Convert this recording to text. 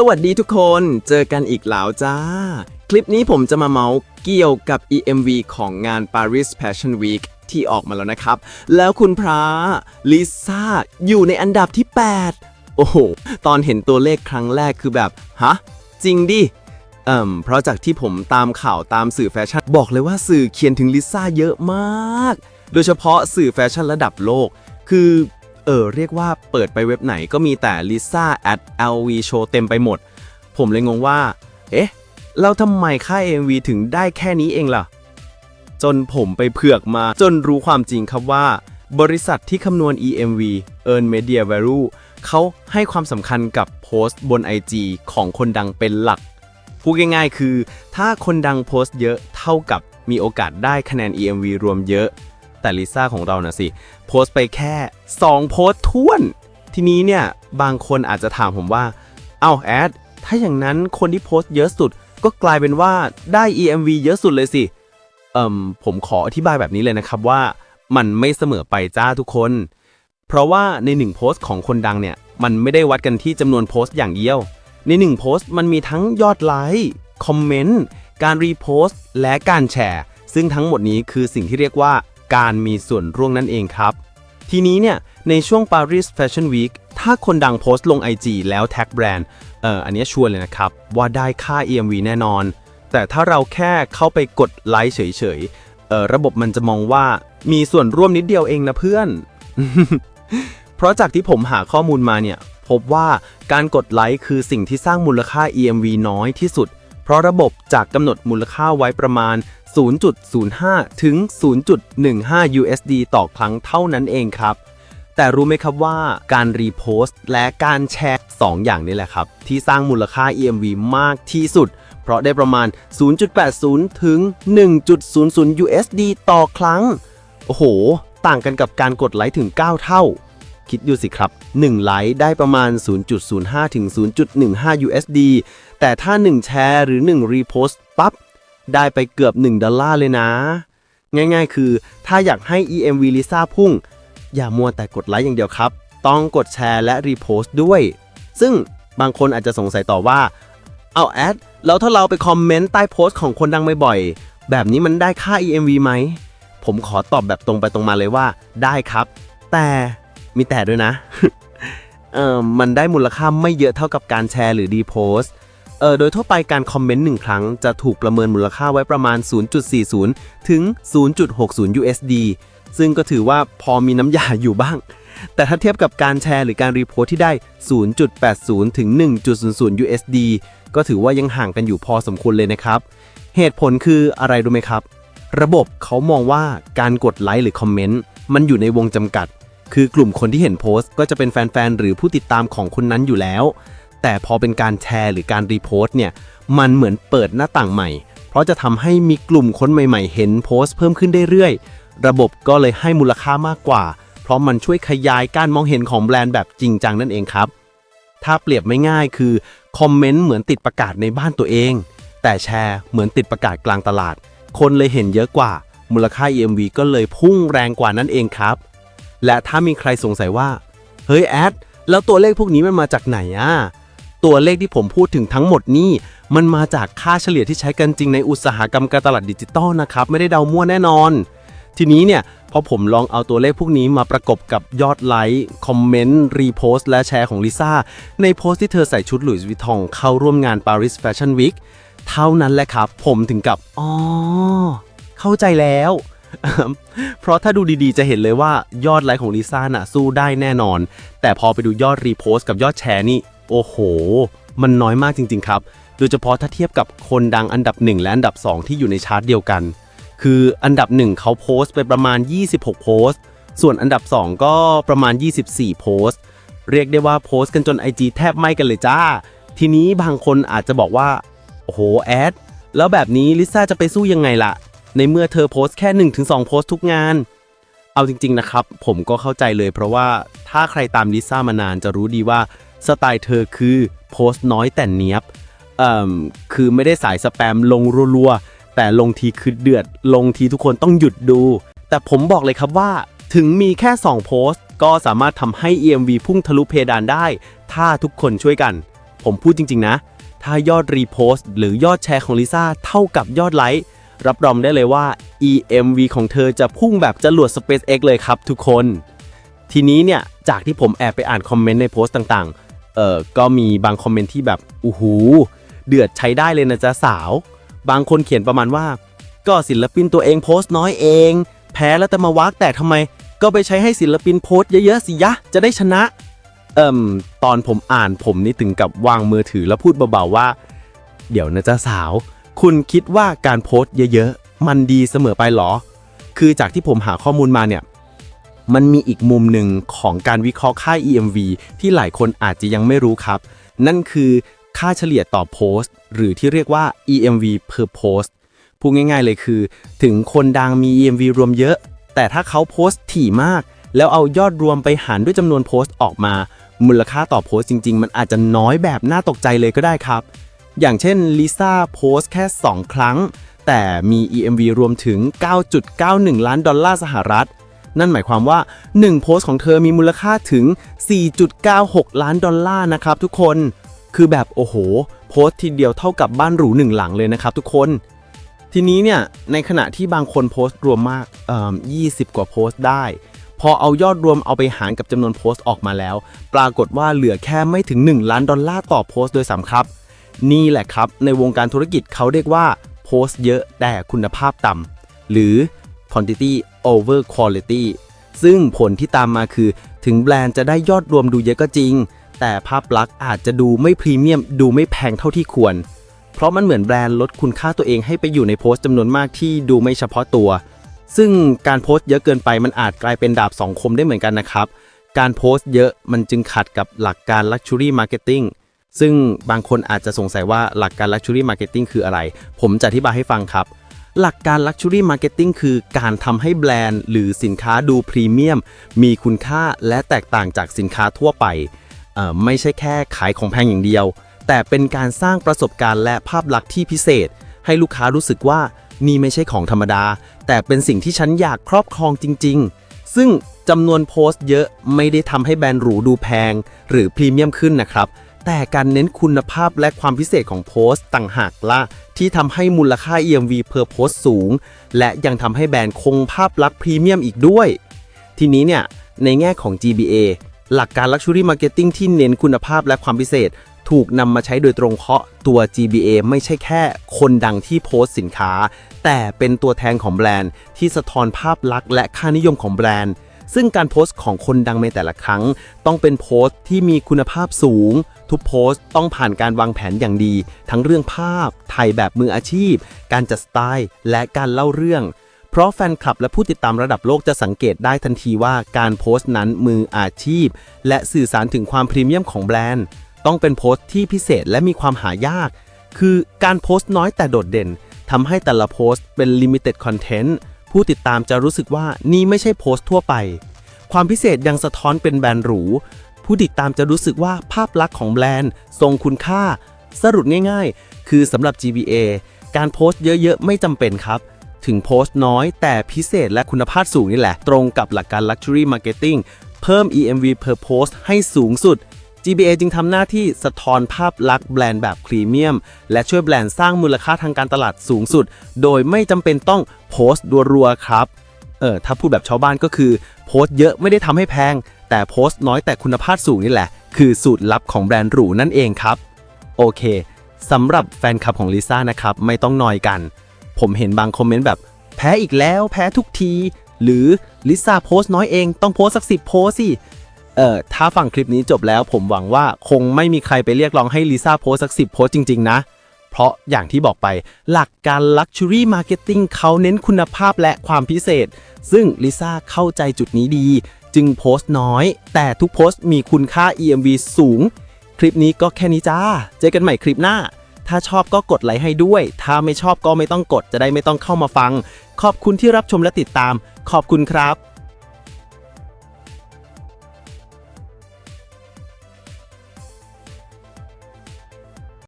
สวัสดีทุกคน เจอกันอีกแล้วจ้า คลิปนี้ผมจะมาเมาส์เกี่ยวกับ EMV ของงาน Paris Fashion Week ที่ออกมาแล้วนะครับ แล้วคุณพระลิซ่าอยู่ในอันดับที่ 8 โอ้โห ตอนเห็นตัวเลขครั้งแรกคือแบบ ฮะ จริงดิเอ่มเพราะจากที่ผมตามข่าวตามสื่อแฟชั่น บอกเลยว่าสื่อเขียนถึงลิซ่าเยอะมาก โดยเฉพาะสื่อแฟชั่นระดับโลก คือ เออเรียกว่าเปิดไปเว็บไหนก็มีแต่ลิซ่า at LV show เต็มไปหมด ผมเลยงงว่า เอ๊ะแล้วทำไมค่า MV ถึงได้แค่นี้เองล่ะ จนผมไปเผือกมาจนรู้ความจริงครับว่า บริษัทที่คำนวณ EMV Earn Media Value เขาให้ความสำคัญกับโพสต์บน IG ของคนดังเป็นหลัก พูดง่ายๆคือ ถ้าคนดังโพสต์เยอะเท่ากับมีโอกาสได้คะแนน EMV รวมเยอะ แต่ลิซ่าของเรานะสิ โพสต์ไปแค่ 2 โพสต์ท้วน ทีนี้เนี่ย บางคนอาจจะถามผมว่า เอ้าแอด ถ้าอย่างนั้นคนที่โพสต์เยอะสุด ก็กลายเป็นว่าได้ EMV เยอะสุดเลยสิ เอ่มผมขออธิบายแบบนี้เลยนะครับว่า มันไม่เสมอไปจ้าทุกคน เพราะว่าในหนึ่งโพสต์ของคนดังเนี่ย มันไม่ได้วัดกันที่จำนวนโพสต์อย่างเดียว ในหนึ่งโพสต์มันมีทั้งยอดไลค์ คอมเมนต์ การรีโพสต์ และการแชร์ ซึ่งทั้งหมดนี้คือสิ่งที่เรียกว่า การมีส่วนร่วมนั่นเองครับ ทีนี้เนี่ย ในช่วง Paris Fashion Week ถ้าคนดังโพสต์ลง IG แล้วแท็กแบรนด์เอ่ออันนี้ชัวร์เลยนะครับ ว่าได้ค่า EMV แน่นอน แต่ถ้าเราแค่เข้าไปกดไลค์เฉยๆเอ่อระบบมันจะมองว่ามีส่วนร่วมนิดเดียวเองนะเพื่อน เพราะจากที่ผมหาข้อมูลมาเนี่ย พบว่าการกดไลค์คือสิ่งที่สร้างมูลค่า EMV น้อยที่สุด เพราะระบบจากกำหนดมูลค่าไว้ประมาณ 0.05 ถึง 0.15 USD ต่อครั้งเท่านั้นเองครับ แต่รู้ไหมครับว่าการรีโพสต์และการแชร์ 2 อย่างนี้แหละครับ ที่สร้างมูลค่า EMV มากที่สุด เพราะได้ประมาณ 0.80 ถึง 1.00 USD ต่อครั้ง โอ้โห ต่างกันกับการกดไลค์ถึง 9 เท่าคิดดูสิครับ 1 ไลค์ได้ประมาณ 0.05 ถึง 0.15 USD แต่ถ้า 1 แชร์หรือ 1 รีโพสต์ปั๊บ ได้ไปเกือบ 1 ดอลลาร์เลยนะ ง่ายๆ คือถ้าอยากให้ EMV ลิซ่าพุ่ง อย่ามัวแต่กดไลค์อย่างเดียวครับ ต้องกดแชร์และรีโพสต์ด้วย ซึ่งบางคนอาจจะสงสัยต่อว่า เอาแอด แล้วถ้าเราไปคอมเมนต์ใต้โพสต์ของคนดังบ่อยๆ แบบนี้มันได้ค่า EMV ไหม ผมขอตอบแบบตรงไปตรงมาเลยว่าได้ครับ แต่มีแต่ด้วยนะ เออมันได้มูลค่าไม่เยอะเท่ากับการแชร์หรือรีโพสต์ เออโดยทั่วไปการคอมเมนต์หนึ่งครั้งจะถูกประเมินมูลค่าไว้ประมาณ 0.40 ถึง 0.60 USD ซึ่งก็ถือว่าพอมีน้ำยาอยู่บ้าง แต่ถ้าเทียบกับการแชร์หรือการรีโพสที่ได้ 0.80 ถึง 1.00 USD ก็ถือว่ายังห่างกันอยู่พอสมควรเลยนะครับ เหตุผลคืออะไรรู้ไหมครับ ระบบเขามองว่าการกดไลค์หรือคอมเมนต์มันอยู่ในวงจำกัด คือกลุ่มคนที่เห็นโพสต์ก็จะเป็นแฟนๆ หรือผู้ติดตามของคนนั้นอยู่แล้ว แต่พอเป็นการแชร์หรือการรีโพสต์เนี่ย มันเหมือนเปิดหน้าต่างใหม่ เพราะจะทำให้มีกลุ่มคนใหม่ๆ เห็นโพสต์เพิ่มขึ้นเรื่อยๆ ระบบก็เลยให้มูลค่ามากกว่า เพราะมันช่วยขยายการมองเห็นของแบรนด์แบบจริงจังนั่นเองครับ ถ้าเปรียบไม่ง่ายคือคอมเมนต์เหมือนติดประกาศในบ้านตัวเอง แต่แชร์เหมือนติดประกาศกลางตลาด คนเลยเห็นเยอะกว่า มูลค่า EMV ก็เลยพุ่งแรงกว่านั่นเองครับ และถ้ามีใครสงสัยว่า เฮ้ยแอดแล้วตัวเลขพวกนี้มันมาจากไหนอะ ตัวเลขที่ผมพูดถึงทั้งหมดนี่มันมาจากค่าเฉลี่ยที่ใช้กันจริงในอุตสาหกรรมการตลาดดิจิตอลนะครับ ไม่ได้เดามั่วแน่นอน ทีนี้เนี่ยพอผมลองเอาตัวเลขพวกนี้มาประกบกับยอดไลค์คอมเมนต์รีโพสต์และแชร์ของลิซ่าในโพสต์ที่เธอใส่ชุดหลุยส์วิตตองเข้าร่วมงาน Paris Fashion Week เท่านั้นแหละครับ ผมถึงกับอ๋อเข้าใจแล้ว เพราะถ้าดูดีๆ จะเห็นเลยว่ายอดไลค์ของลิซ่าน่ะสู้ได้แน่นอน แต่พอไปดูยอดรีโพสต์กับยอดแชร์นี่ โอ้โห มันน้อยมากจริง ๆ ครับ โดยเฉพาะถ้าเทียบกับคนดังอันดับ 1 และอันดับ 2 ที่อยู่ในชาร์ตเดียวกัน คืออันดับ 1 เขาโพสต์ไปประมาณ 26 โพสต์ ส่วนอันดับ 2 ก็ประมาณ 24 โพสต์ เรียกได้ว่าโพสต์กันจน IG แทบไม่กันเลยจ้า ทีนี้บางคนอาจจะบอกว่า โอ้โหแอด แล้วแบบนี้ลิซ่าจะไปสู้ยังไงล่ะ ในเมื่อเธอโพสต์แค่ 1-2 โพสต์ทุกงานเอาจริง ๆ นะครับ ผมก็เข้าใจเลยเพราะว่าถ้าใครตามลิซ่ามานานจะรู้ดีว่า สไตล์เธอคือโพสต์น้อยแต่เนี้ยบเอ่มคือไม่ได้สายสแปมลงรัวๆ แต่ลงทีคือเดือด ลงทีทุกคนต้องหยุดดู แต่ผมบอกเลยครับว่า ถึงมีแค่ 2 โพสต์ ก็สามารถทำให้ EMV พุ่งทะลุเพดานได้ ถ้าทุกคนช่วยกัน ผมพูดจริง ๆ นะ ถ้ายอดรีโพสต์หรือยอดแชร์ของลิซ่าเท่ากับยอดไลค์ รับรองได้เลยว่า EMV ของเธอจะพุ่งแบบจรวด SpaceX เลยครับทุกคน ทีนี้เนี่ย จากที่ผมแอบไปอ่านคอมเมนต์ในโพสต์ต่างๆ เออก็มีบางคอมเมนต์ที่แบบอู้หูเดือดใช้ได้เลยนะจ๊ะสาว บางคนเขียนประมาณว่า ก็ศิลปินตัวเองโพสต์น้อยเอง แพ้แล้วแต่มาวักแต่ทำไม ก็ไปใช้ให้ศิลปินโพสต์เยอะๆสิยะ จะได้ชนะ เอิ่มตอนผมอ่านผมนี่ถึงกับวางมือถือแล้วพูดเบาๆว่า เดี๋ยวนะจ๊ะสาว คุณคิดว่าการโพสต์เยอะๆ มันดีเสมอไปหรอ คือจากที่ผมหาข้อมูลมาเนี่ย มันมีอีกมุมหนึ่งของการวิเคราะห์ค่า EMV ที่หลายคนอาจจะยังไม่รู้ครับ นั่นคือค่าเฉลี่ยต่อโพสต์ หรือที่เรียกว่า EMV per post พูดง่ายๆเลยคือ ถึงคนดังมี EMV รวมเยอะ แต่ถ้าเขาโพสต์ถี่มาก แล้วเอายอดรวมไปหารด้วยจำนวนโพสต์ออกมา มูลค่าต่อโพสต์จริง ๆ มันอาจจะน้อยแบบน่าตกใจเลยก็ได้ครับ อย่างเช่นลิซ่าโพสต์แค่ 2 ครั้ง แต่มี EMV รวมถึง 9.91 ล้านดอลลาร์สหรัฐ นั่นหมายความว่า 1 โพสต์ของเธอมีมูลค่าถึง 4.96 ล้านดอลลาร์นะครับทุกคน คือแบบโอ้โห โพสต์ทีเดียวเท่ากับบ้านหรูหนึ่งหลังเลยนะครับทุกคน ทีนี้เนี่ยในขณะที่บางคนโพสต์รวมมากเอ่อ20 กว่าโพสต์ได้ พอเอายอดรวมเอาไปหารกับจำนวนโพสต์ออกมาแล้ว ปรากฏว่าเหลือแค่ไม่ถึง 1 ล้านดอลลาร์ต่อโพสต์โดยสามครับ นี่แหละครับในวงการธุรกิจเขาเรียกว่าโพสต์เยอะแต่คุณภาพต่ำหรือ quantity over quality ซึ่งผลที่ตามมาคือ ถึงแบรนด์จะได้ยอดรวมดูเยอะก็จริง แต่ภาพลักษณ์อาจจะดูไม่พรีเมียม ดูไม่แพงเท่าที่ควร เพราะมันเหมือนแบรนด์ลดคุณค่าตัวเองให้ไปอยู่ในโพสต์จำนวนมากที่ดูไม่เฉพาะตัว ซึ่งการโพสต์เยอะเกินไปมันอาจกลายเป็นดาบสองคมได้เหมือนกันนะครับ การโพสต์เยอะมันจึงขัดกับหลักการ Luxury Marketing ซึ่งบางคนอาจจะสงสัยว่าหลักการ Luxury Marketing คืออะไร ผมจะอธิบายให้ฟังครับ หลักการ Luxury Marketing คือการทำให้แบรนด์หรือสินค้าดูพรีเมียม มีคุณค่าและแตกต่างจากสินค้าทั่วไปเอ่อไม่ใช่แค่ขายของแพงอย่างเดียว แต่เป็นการสร้างประสบการณ์และภาพลักษณ์ที่พิเศษ ให้ลูกค้ารู้สึกว่านี่ไม่ใช่ของธรรมดา แต่เป็นสิ่งที่ฉันอยากครอบครองจริง ๆ ซึ่งจำนวนโพสต์เยอะไม่ได้ทำให้แบรนด์หรูดูแพง หรือพรีเมียมขึ้นนะครับ แต่การเน้นคุณภาพและความพิเศษของโพสต์ต่างหากละที่ทำให้มูลค่า EMV per post สูง และยังทำให้แบรนด์คงภาพลักษณ์พรีเมียมอีกด้วย ทีนี้เนี่ย ในแง่ของ GBA หลักการ Luxury Marketing ที่เน้นคุณภาพและความพิเศษ ถูกนำมาใช้โดยตรงเพราะตัว GBA ไม่ใช่แค่คนดังที่โพสต์สินค้า แต่เป็นตัวแทนของแบรนด์ที่สะท้อนภาพลักษณ์และค่านิยมของแบรนด์ ซึ่งการโพสต์ของคนดังในแต่ละครั้ง ต้องเป็นโพสต์ที่มีคุณภาพสูง ทุกโพสต์ต้องผ่านการวางแผนอย่างดี ทั้งเรื่องภาพ ถ่ายแบบมืออาชีพ การจัดสไตล์ และการเล่าเรื่อง เพราะแฟนคลับและผู้ติดตามระดับโลกจะสังเกตได้ทันทีว่าการโพสต์นั้นมืออาชีพ และสื่อสารถึงความพรีเมียมของแบรนด์ ต้องเป็นโพสต์ที่พิเศษและมีความหายาก คือการโพสต์น้อยแต่โดดเด่นทำให้แต่ละโพสต์เป็น limited content ผู้ติดตามจะรู้สึกว่านี่ไม่ใช่โพสต์ทั่วไป ความพิเศษยังสะท้อนเป็นแบรนด์หรู ผู้ติดตามจะรู้สึกว่าภาพลักษณ์ของแบรนด์ ทรงคุณค่า สรุปง่ายๆ คือสำหรับ GBA การโพสต์เยอะๆ ไม่จำเป็นครับ ถึงโพสต์น้อย แต่พิเศษและคุณภาพสูงนี่แหละ ตรงกับหลักการ Luxury Marketing เพิ่ม EMV per post ให้สูงสุด GBA จึงทำหน้าที่สะท้อนภาพลักษณ์แบรนด์แบบพรีเมียม และช่วยแบรนด์สร้างมูลค่าทางการตลาดสูงสุด โดยไม่จำเป็นต้องโพสต์รัวๆครับ เออถ้าพูดแบบชาวบ้านก็คือโพสต์เยอะไม่ได้ทำให้แพง แต่โพสต์น้อยแต่คุณภาพสูงนี่แหละ คือสูตรลับของแบรนด์หรูนั่นเองครับ โอเคสำหรับแฟนคลับของลิซ่านะครับไม่ต้องนอยกัน ผมเห็นบางคอมเมนต์แบบ แพ้อีกแล้ว แพ้ทุกที หรือลิซ่าโพสต์น้อยเองต้องโพสต์สักสิบโพสต์สิ เอ่อถ้าฟังคลิปนี้จบแล้วผมหวังว่าคงไม่มีใครไปเรียกร้องให้ลิซ่าโพสสักสิบโพสจริง ๆ นะ เพราะอย่างที่บอกไปหลักการ Luxury Marketing เขาเน้นคุณภาพและความพิเศษ ซึ่งลิซ่าเข้าใจจุดนี้ดี จึงโพสต์น้อย แต่ทุกโพสต์มีคุณค่า EMV สูง คลิปนี้ก็แค่นี้จ้า เจอกันใหม่คลิปหน้า ถ้าชอบก็กดไลค์ให้ด้วย ถ้าไม่ชอบก็ไม่ต้องกดจะได้ไม่ต้องเข้ามาฟัง ขอบคุณที่รับชมและติดตาม ขอบคุณครับ